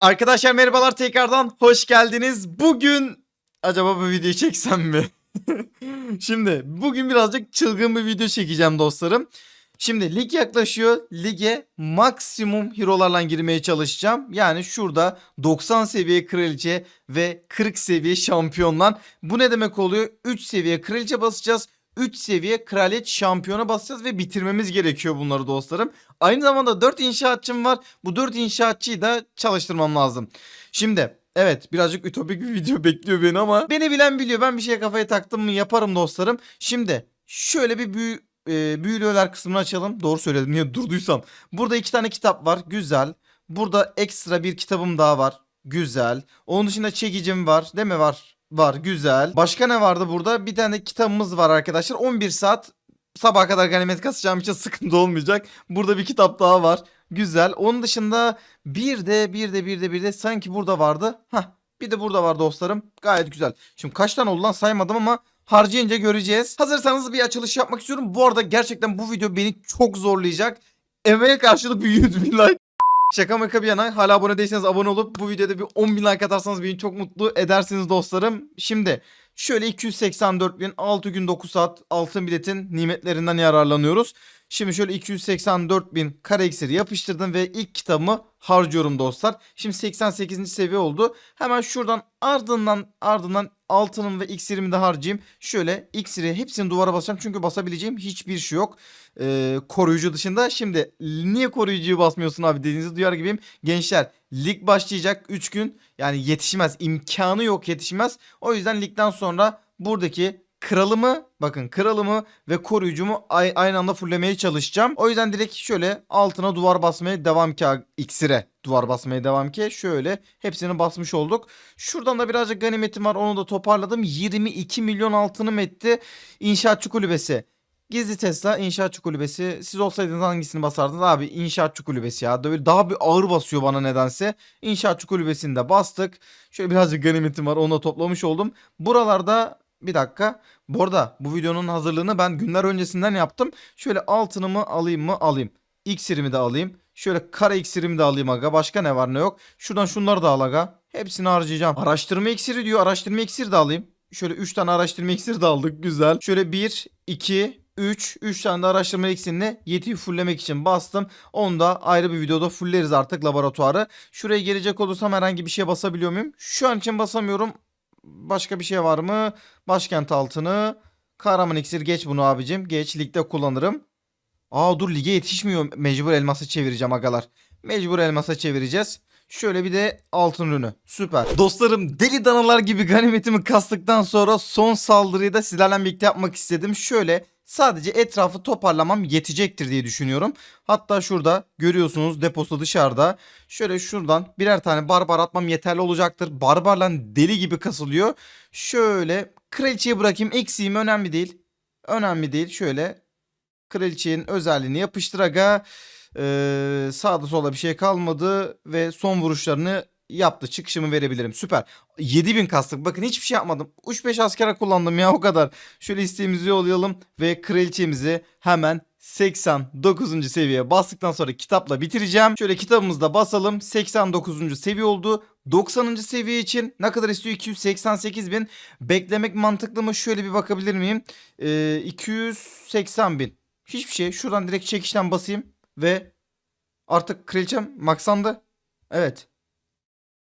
Arkadaşlar merhabalar tekrardan hoş geldiniz. Bugün acaba bu videoyu çeksem mi? Şimdi bugün birazcık çılgın bir video çekeceğim dostlarım. Şimdi lig yaklaşıyor. Lige maksimum hero'larla girmeye çalışacağım. Yani şurada 90 seviye kraliçe ve 40 seviye şampiyonla. Bu ne demek oluyor? 3 seviye kraliçe basacağız. 3 seviye kraliyet şampiyona basacağız ve bitirmemiz gerekiyor bunları dostlarım. Aynı zamanda 4 inşaatçım var. Bu 4 inşaatçıyı da çalıştırmam lazım. Şimdi evet birazcık ütopik bir video bekliyor beni ama beni bilen biliyor. Ben bir şeye kafaya taktım mı yaparım dostlarım. Şimdi şöyle bir büyü, e, büyülüler kısmını açalım. Doğru söyledim niye durduysam. Burada iki tane kitap var. Güzel. Burada ekstra bir kitabım daha var. Güzel. Onun dışında çekicim var. Değil mi var? Var. Güzel. Başka ne vardı burada? Bir tane kitabımız var arkadaşlar. 11 saat sabaha kadar ganimet kasacağım için sıkıntı olmayacak. Burada bir kitap daha var. Güzel. Onun dışında bir de bir de bir de bir de sanki burada vardı. Hah bir de burada var dostlarım. Gayet güzel. Şimdi kaç tane oldu lan saymadım ama harcayınca göreceğiz. Hazırsanız bir açılış yapmak istiyorum. Bu arada gerçekten bu video beni çok zorlayacak. Emeğe karşılık bir 100 bin like. Şaka maka bir yana hala abone değilseniz abone olup bu videoda bir 10 bin like atarsanız beni çok mutlu edersiniz dostlarım. Şimdi şöyle 284 bin 6 gün 9 saat altın biletin nimetlerinden yararlanıyoruz. Şimdi şöyle 284 bin kare iksiri yapıştırdım ve ilk kitabımı harcıyorum dostlar. Şimdi 88. seviye oldu. Hemen şuradan ardından ardından altının ve iksirimi de harcayayım. Şöyle iksiri hepsini duvara basacağım çünkü basabileceğim hiçbir şey yok. Ee, koruyucu dışında. Şimdi niye koruyucuyu basmıyorsun abi dediğinizi duyar gibiyim. Gençler lig başlayacak 3 gün. Yani yetişmez. imkanı yok yetişmez. O yüzden ligden sonra buradaki kralımı bakın kralımı ve koruyucumu ay- aynı anda fullemeye çalışacağım. O yüzden direkt şöyle altına duvar basmaya devam ki iksire duvar basmaya devam ki şöyle hepsini basmış olduk. Şuradan da birazcık ganimetim var onu da toparladım. 22 milyon altınım etti. İnşaatçı kulübesi. Gizli Tesla inşaatçı kulübesi. Siz olsaydınız hangisini basardınız? Abi inşaatçı kulübesi ya. Böyle daha bir ağır basıyor bana nedense. İnşaatçı kulübesini de bastık. Şöyle birazcık ganimetim var onu da toplamış oldum. Buralarda bir dakika. Bu arada bu videonun hazırlığını ben günler öncesinden yaptım. Şöyle altınımı alayım mı? Alayım. İksirimi de alayım. Şöyle kara iksirimi de alayım aga. Başka ne var ne yok. Şuradan şunları da al aga. Hepsini harcayacağım. Araştırma iksiri diyor. Araştırma iksiri de alayım. Şöyle 3 tane araştırma iksiri de aldık. Güzel. Şöyle 1, 2, 3. 3 tane de araştırma iksirini yetiyi fulllemek için bastım. Onu da ayrı bir videoda fulleriz artık laboratuvarı. Şuraya gelecek olursam herhangi bir şeye basabiliyor muyum? Şu an için basamıyorum. Başka bir şey var mı? Başkent altını. Kahraman iksir geç bunu abicim. Geç ligde kullanırım. Aa dur lige yetişmiyor. Mecbur elmasa çevireceğim agalar. Mecbur elmasa çevireceğiz. Şöyle bir de altın ürünü. Süper. Dostlarım deli danalar gibi ganimetimi kastıktan sonra son saldırıyı da sizlerle birlikte yapmak istedim. Şöyle sadece etrafı toparlamam yetecektir diye düşünüyorum. Hatta şurada görüyorsunuz deposu dışarıda. Şöyle şuradan birer tane barbar atmam yeterli olacaktır. Barbarla deli gibi kasılıyor. Şöyle kraliçeyi bırakayım. Eksiğim önemli değil. Önemli değil. Şöyle kraliçenin özelliğini yapıştır aga. Ee, sağda solda bir şey kalmadı ve son vuruşlarını yaptı. Çıkışımı verebilirim. Süper. 7000 kastık. Bakın hiçbir şey yapmadım. 3-5 askere kullandım ya o kadar. Şöyle isteğimizi yollayalım ve kraliçemizi hemen 89. seviyeye bastıktan sonra kitapla bitireceğim. Şöyle kitabımızda basalım. 89. seviye oldu. 90. seviye için ne kadar istiyor? 288 bin. Beklemek mantıklı mı? Şöyle bir bakabilir miyim? Ee, 280 bin. Hiçbir şey. Şuradan direkt çekişten basayım. Ve artık kraliçem maksandı. Evet.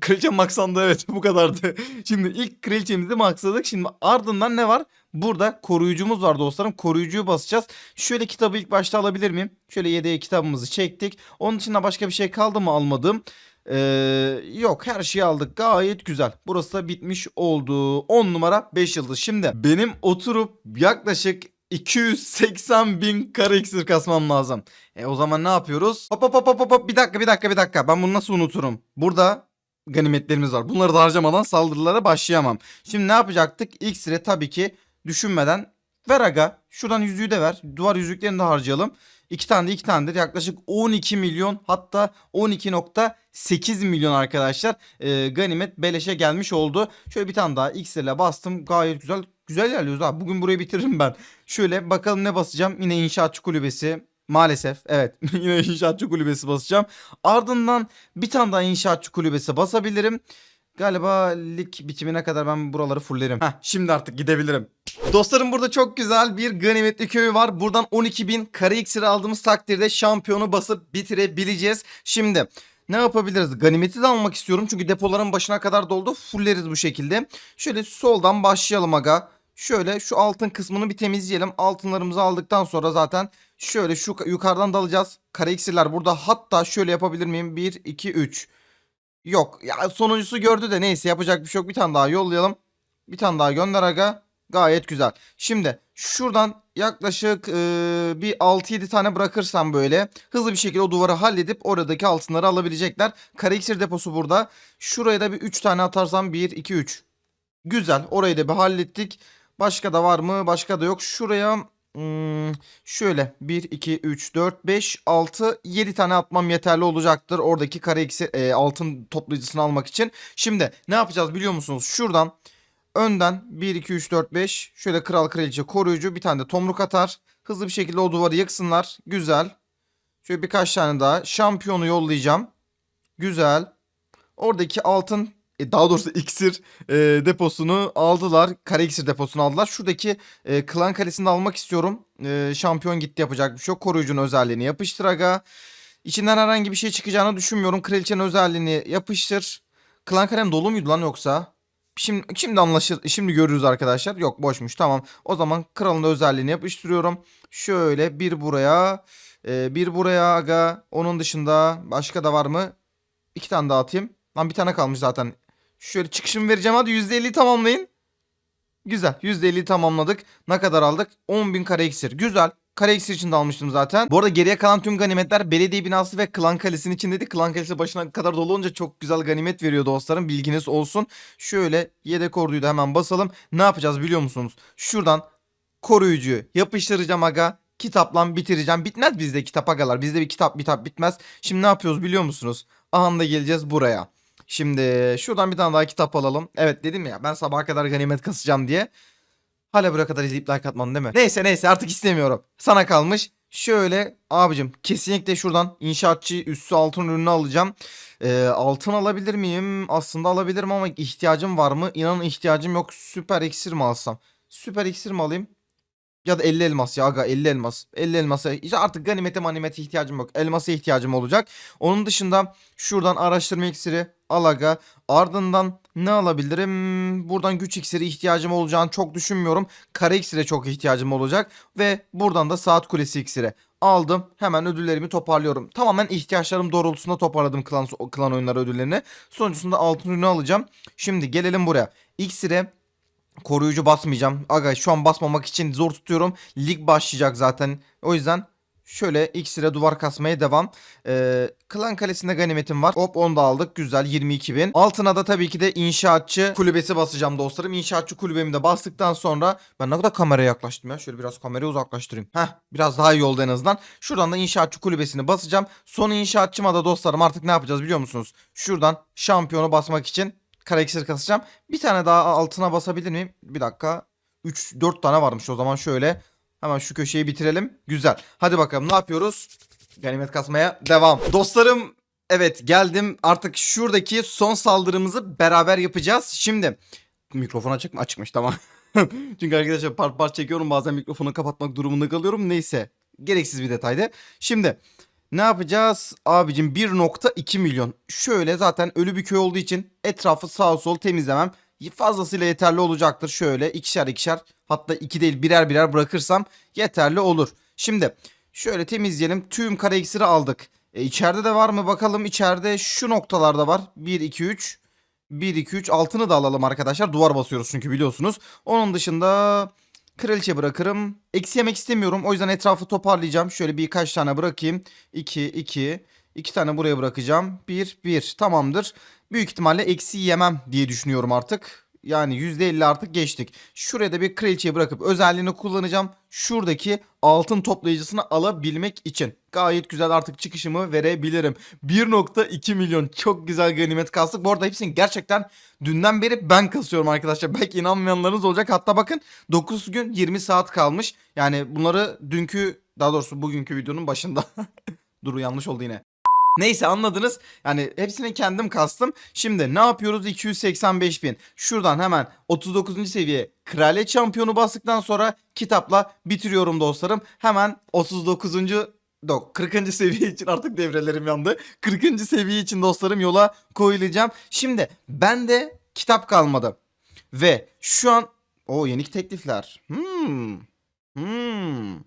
Kraliçem maksandı evet bu kadardı. Şimdi ilk kraliçemizi maksadık. Şimdi ardından ne var? Burada koruyucumuz var dostlarım. Koruyucuyu basacağız. Şöyle kitabı ilk başta alabilir miyim? Şöyle yedeğe kitabımızı çektik. Onun dışında başka bir şey kaldı mı almadığım? Ee, yok her şeyi aldık gayet güzel. Burası da bitmiş oldu. 10 numara 5 yıldız. Şimdi benim oturup yaklaşık 280 bin kare iksir kasmam lazım. E o zaman ne yapıyoruz? Hop hop hop hop hop bir dakika bir dakika bir dakika. Ben bunu nasıl unuturum? Burada ganimetlerimiz var. Bunları da harcamadan saldırılara başlayamam. Şimdi ne yapacaktık? İksire tabii ki düşünmeden ver aga. Şuradan yüzüğü de ver. Duvar yüzüklerini de harcayalım. İki tane de iki tane de yaklaşık 12 milyon hatta 12.8 milyon arkadaşlar e, ganimet beleşe gelmiş oldu. Şöyle bir tane daha ile bastım gayet güzel güzel ilerliyoruz abi. Bugün burayı bitiririm ben. Şöyle bakalım ne basacağım. Yine inşaatçı kulübesi Maalesef evet yine inşaatçı kulübesi basacağım. Ardından bir tane daha inşaatçı kulübesi basabilirim. Galiba lig bitimine kadar ben buraları fullerim. Heh, şimdi artık gidebilirim. Dostlarım burada çok güzel bir ganimetli köyü var. Buradan 12.000 kare iksiri aldığımız takdirde şampiyonu basıp bitirebileceğiz. Şimdi ne yapabiliriz? Ganimeti de almak istiyorum çünkü depoların başına kadar doldu. Fulleriz bu şekilde. Şöyle soldan başlayalım aga. Şöyle şu altın kısmını bir temizleyelim. Altınlarımızı aldıktan sonra zaten şöyle şu yukarıdan dalacağız. Kare iksirler burada. Hatta şöyle yapabilir miyim? 1, 2, 3. Yok ya sonuncusu gördü de neyse yapacak bir şey yok. Bir tane daha yollayalım. Bir tane daha gönder aga. Gayet güzel. Şimdi şuradan yaklaşık e, bir 6-7 tane bırakırsam böyle hızlı bir şekilde o duvarı halledip oradaki altınları alabilecekler. Kare iksir deposu burada. Şuraya da bir 3 tane atarsam 1, 2, 3. Güzel. Orayı da bir hallettik. Başka da var mı? Başka da yok. Şuraya hmm, şöyle 1, 2, 3, 4, 5, 6, 7 tane atmam yeterli olacaktır. Oradaki kare iksir e, altın toplayıcısını almak için. Şimdi ne yapacağız biliyor musunuz? Şuradan Önden 1, 2, 3, 4, 5. Şöyle kral kraliçe koruyucu bir tane de tomruk atar. Hızlı bir şekilde o duvarı yıksınlar. Güzel. Şöyle birkaç tane daha. Şampiyonu yollayacağım. Güzel. Oradaki altın e, daha doğrusu iksir e, deposunu aldılar. Kare iksir deposunu aldılar. Şuradaki e, klan kalesini almak istiyorum. E, şampiyon gitti yapacak bir şey yok. Koruyucunun özelliğini yapıştır aga. İçinden herhangi bir şey çıkacağını düşünmüyorum. Kraliçenin özelliğini yapıştır. Klan kalem dolu muydu lan yoksa? Şimdi şimdi anlaşır. Şimdi görürüz arkadaşlar. Yok boşmuş. Tamam. O zaman kralın özelliğini yapıştırıyorum. Şöyle bir buraya, e, bir buraya aga. Onun dışında başka da var mı? İki tane daha atayım. Lan bir tane kalmış zaten. Şöyle çıkışımı vereceğim hadi %50 tamamlayın. Güzel. %50'yi tamamladık. Ne kadar aldık? 10.000 kare iksir. Güzel. Kare iksir için de almıştım zaten. Bu arada geriye kalan tüm ganimetler belediye binası ve klan kalesinin içindeydi. Klan kalesi başına kadar dolu olunca çok güzel ganimet veriyor dostlarım. Bilginiz olsun. Şöyle yedek orduyu da hemen basalım. Ne yapacağız biliyor musunuz? Şuradan koruyucuyu yapıştıracağım aga. Kitapla bitireceğim. Bitmez bizde kitap agalar. Bizde bir kitap bitap bitmez. Şimdi ne yapıyoruz biliyor musunuz? Ahanda geleceğiz buraya. Şimdi şuradan bir tane daha kitap alalım. Evet dedim ya ben sabaha kadar ganimet kasacağım diye. Hala buraya kadar izleyip like atmadın değil mi? Neyse neyse artık istemiyorum. Sana kalmış. Şöyle abicim kesinlikle şuradan inşaatçı üssü altın ürünü alacağım. Ee, altın alabilir miyim? Aslında alabilirim ama ihtiyacım var mı? İnanın ihtiyacım yok. Süper iksir mi alsam? Süper iksir mi alayım? Ya da 50 elmas ya aga 50 elmas. 50 elmasa işte artık ganimete manimete ihtiyacım yok. Elmasa ihtiyacım olacak. Onun dışında şuradan araştırma iksiri al aga. Ardından ne alabilirim? Buradan güç iksiri ihtiyacım olacağını çok düşünmüyorum. Kare iksire çok ihtiyacım olacak. Ve buradan da saat kulesi iksiri. Aldım. Hemen ödüllerimi toparlıyorum. Tamamen ihtiyaçlarım doğrultusunda toparladım klan, klan oyunları ödüllerini. Sonuncusunda altın ürünü alacağım. Şimdi gelelim buraya. İksire koruyucu basmayacağım. Aga şu an basmamak için zor tutuyorum. Lig başlayacak zaten. O yüzden şöyle iksire duvar kasmaya devam. Ee, Klan Kalesi'nde ganimetim var. Hop onu da aldık. Güzel 22 bin. Altına da tabii ki de inşaatçı kulübesi basacağım dostlarım. İnşaatçı kulübemi de bastıktan sonra ben ne kadar kameraya yaklaştım ya. Şöyle biraz kamerayı uzaklaştırayım. Heh biraz daha iyi oldu en azından. Şuradan da inşaatçı kulübesini basacağım. Son inşaatçıma da dostlarım artık ne yapacağız biliyor musunuz? Şuradan şampiyonu basmak için kare iksir kasacağım. Bir tane daha altına basabilir miyim? Bir dakika. 3 4 tane varmış o zaman şöyle. Hemen şu köşeyi bitirelim. Güzel. Hadi bakalım ne yapıyoruz? Ganimet kasmaya devam. Dostlarım evet geldim. Artık şuradaki son saldırımızı beraber yapacağız. Şimdi mikrofon açık mı? Açıkmış tamam. Çünkü arkadaşlar part part çekiyorum bazen mikrofonu kapatmak durumunda kalıyorum. Neyse gereksiz bir detaydı. Şimdi ne yapacağız? Abicim 1.2 milyon. Şöyle zaten ölü bir köy olduğu için etrafı sağ sol temizlemem fazlasıyla yeterli olacaktır. Şöyle ikişer ikişer hatta iki değil birer birer bırakırsam yeterli olur. Şimdi şöyle temizleyelim. Tüm kare iksiri aldık. E, içeride de var mı bakalım. İçeride şu noktalarda var. 1, 2, 3. 1, 2, 3. Altını da alalım arkadaşlar. Duvar basıyoruz çünkü biliyorsunuz. Onun dışında kraliçe bırakırım. Eksi yemek istemiyorum. O yüzden etrafı toparlayacağım. Şöyle birkaç tane bırakayım. 2, 2. 2 tane buraya bırakacağım. 1, 1. Tamamdır. Büyük ihtimalle eksi yemem diye düşünüyorum artık. Yani %50 artık geçtik. Şuraya da bir kraliçeyi bırakıp özelliğini kullanacağım. Şuradaki altın toplayıcısını alabilmek için. Gayet güzel artık çıkışımı verebilirim. 1.2 milyon çok güzel ganimet kastık. Bu arada hepsini gerçekten dünden beri ben kasıyorum arkadaşlar. Belki inanmayanlarınız olacak. Hatta bakın 9 gün 20 saat kalmış. Yani bunları dünkü daha doğrusu bugünkü videonun başında. Dur yanlış oldu yine. Neyse anladınız. Yani hepsini kendim kastım. Şimdi ne yapıyoruz? 285 bin. Şuradan hemen 39. seviye kraliyet şampiyonu bastıktan sonra kitapla bitiriyorum dostlarım. Hemen 39. Yok 40. seviye için artık devrelerim yandı. 40. seviye için dostlarım yola koyulacağım. Şimdi bende kitap kalmadı. Ve şu an o yeni teklifler. Hmm. Hmm.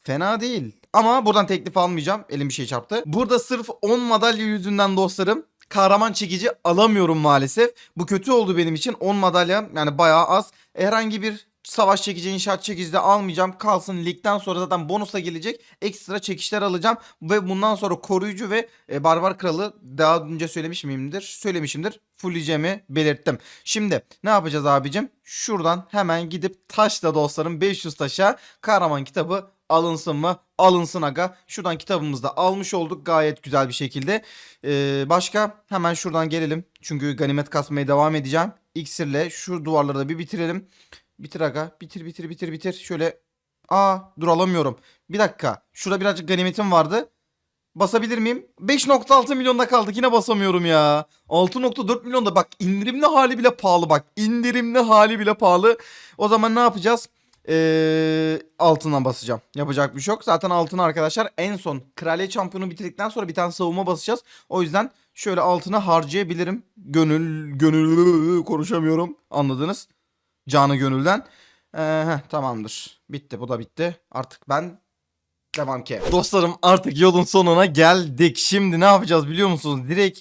Fena değil. Ama buradan teklif almayacağım. Elim bir şey çarptı. Burada sırf 10 madalya yüzünden dostlarım kahraman çekici alamıyorum maalesef. Bu kötü oldu benim için. 10 madalya yani bayağı az. Herhangi bir savaş çekici, inşaat çekici de almayacağım. Kalsın ligden sonra zaten bonusla gelecek. Ekstra çekişler alacağım. Ve bundan sonra koruyucu ve e, barbar kralı daha önce söylemiş miyimdir? Söylemişimdir. Fulleyeceğimi belirttim. Şimdi ne yapacağız abicim? Şuradan hemen gidip taşla dostlarım 500 taşa kahraman kitabı alınsın mı? Alınsın aga. Şuradan kitabımızı da almış olduk gayet güzel bir şekilde. Ee, başka hemen şuradan gelelim. Çünkü ganimet kasmaya devam edeceğim. İksirle şu duvarları da bir bitirelim. Bitir aga. Bitir bitir bitir bitir. Şöyle. Aa dur alamıyorum. Bir dakika. Şurada birazcık ganimetim vardı. Basabilir miyim? 5.6 milyonda kaldık. Yine basamıyorum ya. 6.4 milyonda bak indirimli hali bile pahalı bak. indirimli hali bile pahalı. O zaman ne yapacağız? Ee, altına basacağım. Yapacak bir şey yok. Zaten altına arkadaşlar en son kraliyet şampiyonu bitirdikten sonra bir tane savunma basacağız. O yüzden şöyle altına harcayabilirim. Gönül, gönül konuşamıyorum. Anladınız? Canı gönülden. Ee, tamamdır. Bitti bu da bitti. Artık ben devam ki. Dostlarım artık yolun sonuna geldik. Şimdi ne yapacağız biliyor musunuz? Direkt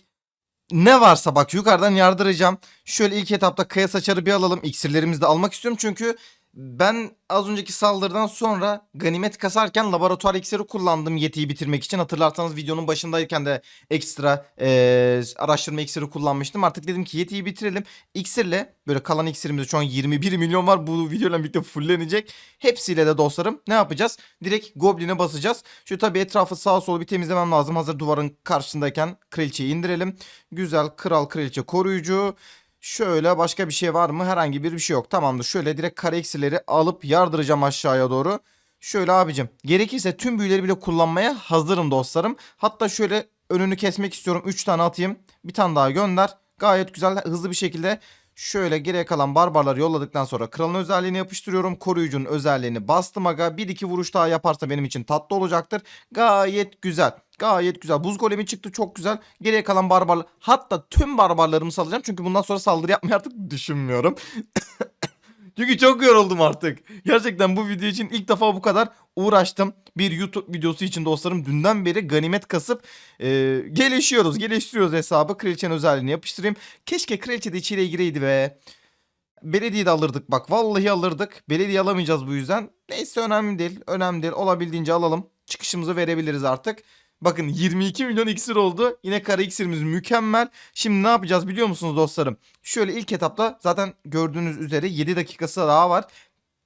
ne varsa bak yukarıdan yardıracağım. Şöyle ilk etapta kaya saçarı bir alalım. İksirlerimizi de almak istiyorum çünkü ben az önceki saldırıdan sonra ganimet kasarken laboratuvar iksiri kullandım yetiyi bitirmek için. Hatırlarsanız videonun başındayken de ekstra eee, araştırma iksiri kullanmıştım. Artık dedim ki yetiyi bitirelim. İksirle böyle kalan iksirimizde şu an 21 milyon var. Bu videoyla birlikte fullenecek. Hepsiyle de dostlarım ne yapacağız? Direkt Goblin'e basacağız. Şu tabii etrafı sağa sola bir temizlemem lazım. Hazır duvarın karşısındayken kraliçeyi indirelim. Güzel kral kraliçe koruyucu. Şöyle başka bir şey var mı? Herhangi bir bir şey yok. Tamamdır. Şöyle direkt kare eksileri alıp yardıracağım aşağıya doğru. Şöyle abicim. Gerekirse tüm büyüleri bile kullanmaya hazırım dostlarım. Hatta şöyle önünü kesmek istiyorum. 3 tane atayım. Bir tane daha gönder. Gayet güzel hızlı bir şekilde şöyle geriye kalan barbarları yolladıktan sonra kralın özelliğini yapıştırıyorum. Koruyucunun özelliğini bastım aga. Bir iki vuruş daha yaparsa benim için tatlı olacaktır. Gayet güzel. Gayet güzel. Buz golemi çıktı çok güzel. Geriye kalan barbarlar. Hatta tüm barbarlarımı salacağım. Çünkü bundan sonra saldırı yapmayı artık düşünmüyorum. Çünkü çok yoruldum artık. Gerçekten bu video için ilk defa bu kadar uğraştım. Bir YouTube videosu için dostlarım dünden beri ganimet kasıp e, gelişiyoruz. Geliştiriyoruz hesabı. Kraliçenin özelliğini yapıştırayım. Keşke kraliçe de içeriye gireydi be. Belediye de alırdık bak. Vallahi alırdık. Belediye alamayacağız bu yüzden. Neyse önemli değil. Önemli değil. Olabildiğince alalım. Çıkışımızı verebiliriz artık. Bakın 22 milyon iksir oldu. Yine kara iksirimiz mükemmel. Şimdi ne yapacağız biliyor musunuz dostlarım? Şöyle ilk etapta zaten gördüğünüz üzere 7 dakikası daha var.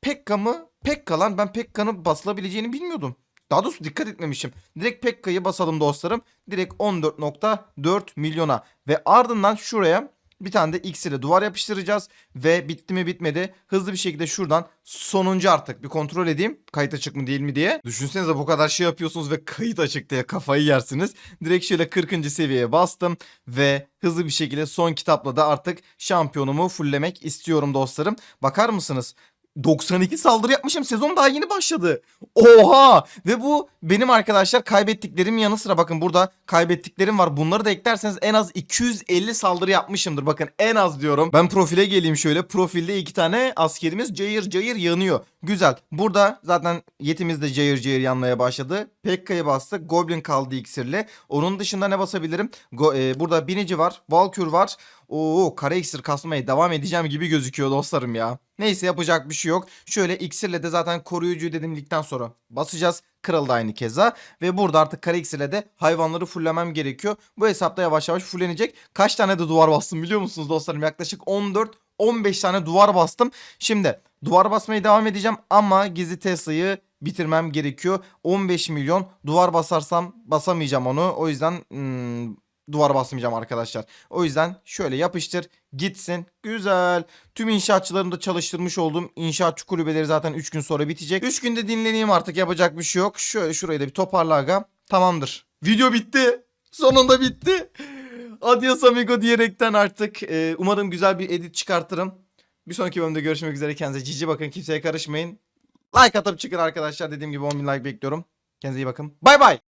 Pekka mı? Pekka lan ben Pekka'nın basılabileceğini bilmiyordum. Daha doğrusu dikkat etmemişim. Direkt Pekka'yı basalım dostlarım. Direkt 14.4 milyona. Ve ardından şuraya bir tane de ile duvar yapıştıracağız. Ve bitti mi bitmedi. Hızlı bir şekilde şuradan sonuncu artık bir kontrol edeyim. Kayıt açık mı değil mi diye. Düşünsenize bu kadar şey yapıyorsunuz ve kayıt açık diye kafayı yersiniz. Direkt şöyle 40. seviyeye bastım. Ve hızlı bir şekilde son kitapla da artık şampiyonumu fulllemek istiyorum dostlarım. Bakar mısınız? 92 saldırı yapmışım. Sezon daha yeni başladı. Oha! Ve bu benim arkadaşlar kaybettiklerim yanı sıra bakın burada kaybettiklerim var. Bunları da eklerseniz en az 250 saldırı yapmışımdır. Bakın en az diyorum. Ben profile geleyim şöyle. Profilde iki tane askerimiz cayır cayır yanıyor. Güzel. Burada zaten yetimiz de cayır cayır yanmaya başladı. Pekka'yı bastık. Goblin kaldı iksirle. Onun dışında ne basabilirim? Go- e, burada binici var. Valkür var. Oo kara iksir kasmaya devam edeceğim gibi gözüküyor dostlarım ya. Neyse yapacak bir şey yok. Şöyle iksirle de zaten koruyucuyu dedim ligden sonra basacağız. Kral da aynı keza. Ve burada artık kara iksirle de hayvanları fullemem gerekiyor. Bu hesapta yavaş yavaş fullenecek. Kaç tane de duvar bastım biliyor musunuz dostlarım? Yaklaşık 14 15 tane duvar bastım. Şimdi duvar basmaya devam edeceğim ama gizli Tesla'yı bitirmem gerekiyor. 15 milyon duvar basarsam basamayacağım onu. O yüzden hmm, duvar basmayacağım arkadaşlar. O yüzden şöyle yapıştır gitsin. Güzel. Tüm inşaatçılarımı da çalıştırmış olduğum inşaatçı kulübeleri zaten 3 gün sonra bitecek. 3 günde dinleneyim artık yapacak bir şey yok. Şöyle şurayı da bir toparla aga. Tamamdır. Video bitti. Sonunda bitti. Adios amigo diyerekten artık e, umarım güzel bir edit çıkartırım. Bir sonraki bölümde görüşmek üzere. Kendinize cici bakın. Kimseye karışmayın. Like atıp çıkın arkadaşlar. Dediğim gibi 10 bin like bekliyorum. Kendinize iyi bakın. Bay bay.